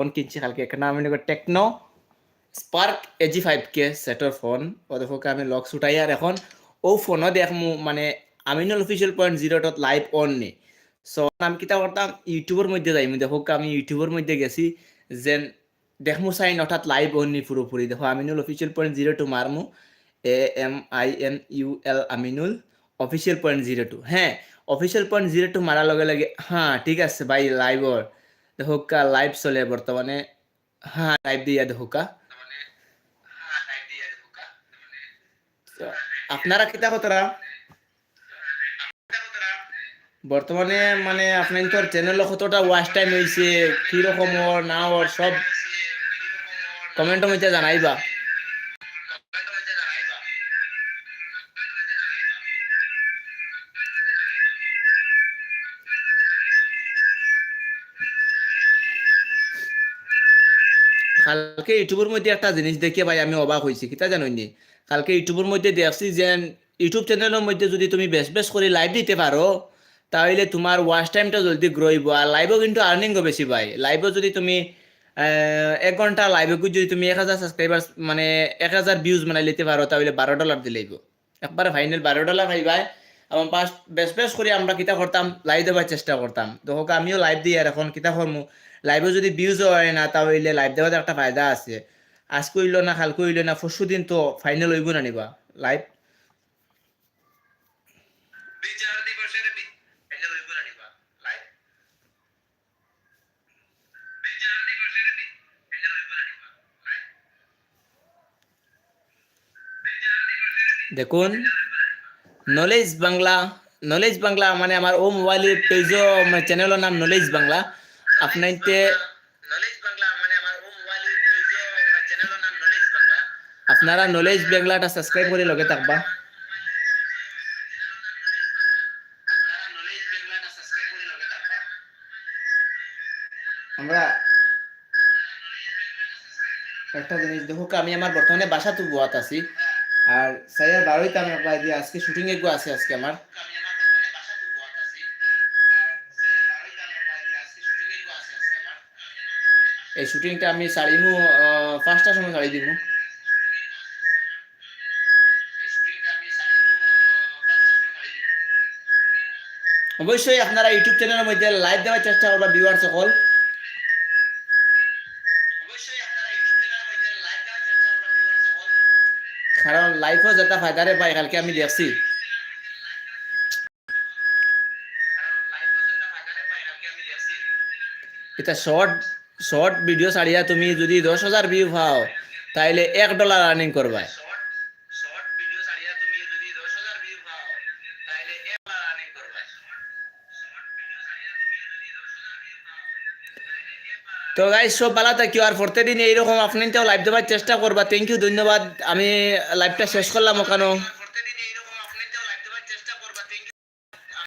Phone কিনছি কালকে একটা নাম এনেকো টেকনো স্পার্ক এজি ফাইভ কে সেটর ফোন দেখো আমি লক ছুটাই আর এখন ও ফোনও দেখমু মানে Aminul official point zero dot live on নি। সো আমি কিতা করতাম ইউটিউবের মধ্যে যাইমু দেখো, আমি ইউটিউবের মধ্যে গেছি, যেন দেখমু চাইন অর্থাৎ লাইভ অন নি পুরোপুরি দেখো Aminul official point zero two মারমু A M I N U L Aminul official point zero two হ্যাঁ অফিসিয়াল পয়েন্ট জিরো টু মারার লগে লগে হ্যাঁ ঠিক আছে ভাই লাইভর দেখো লাইভ চলে বর্তমানে হ্যাঁ লাইভ দিয়ে তো আপনারা কিতা কতরা বর্তমানে মানে আপনার তোর চ্যানেল কতটা ওয়াচ টাইম হয়েছে কীরকম না ওর সব কমেন্ট মধ্যে জানাইবা। কালকে ইউটিউবের মধ্যে একটা জিনিস দেখে ভাই আমি অবাক হয়েছি কিতা জানোনি কালকে ইউটিউবের মধ্যে দেখছি যে ইউটিউব চ্যানেলের মধ্যে যদি তুমি বেশ বেশ করে লাইভ দিতে পারো, তাহলে তোমার ওয়াচ টাইমটা জলদি গ্রো হইব আর লাইভও কিন্তু আর্নিংও বেশি পাই লাইভও যদি তুমি এক ঘণ্টা লাইভে যদি তুমি এক হাজার সাবস্ক্রাইবার মানে এক হাজার ভিউজ মানে নিতে পারো, তাহলে বারো ডলার দিলেইব একবারে ফাইনাল বারো ডলার পাইবাই এবং পাঁচ, বেশ বেশ করে আমরা কিতা করতাম লাইভ দেওয়ার চেষ্টা করতাম। তো আমিও লাইভ দিই আর এখন কিতা করমু লাইভে যদি ভিউজ হয় না তাহলে লাইভ দেওয়ার একটা ফায়দা আছে। আজকে হইল না কালকে হইল না পরশু দিন তো ফাইনাল হইব না নিবা। লাইভ দেখুন নলেজ বাংলা নলেজ বাংলা মানে আমার ও মোবাইলের পেজও চ্যানেলের নাম নলেজ বাংলা আপনাইতে আপনারা নলেজ বাংলাটা সাবস্ক্রাইব করে লগে থাকবা আমরা একটা জিনিস দেখো আমি আমার বর্তমানে বাসা তো বুয়াত আছি আর সাইয়ার বারোইতে আমি আজকে শুটিং এগো আছে আজকে আমার এই শুটিংটা আমি সারিমু পাঁচটার সময় সারি দিব। অবশ্যই আপনারা ইউটিউব চ্যানেলের মধ্যে লাইভ দেওয়ার চেষ্টা করবা ভিউয়ার সকল। কারণ লাইফও যেটা ফায়দারে পাই কালকে আমি দেখছি। এটা শর্ট শর্ট ভিডিও ছাড়িয়া তুমি যদি দশ হাজার ভিউ পাও, তাইলে এক ডলার আর্নিং করবা। তো গাইজ সব ভালো থাকিও আর প্রত্যেকদিন এইরকম আপনার লাইভ দেওয়ার চেষ্টা করবা। থ্যাংক ইউ ধন্যবাদ। আমি লাইভটা শেষ করলাম ওখানে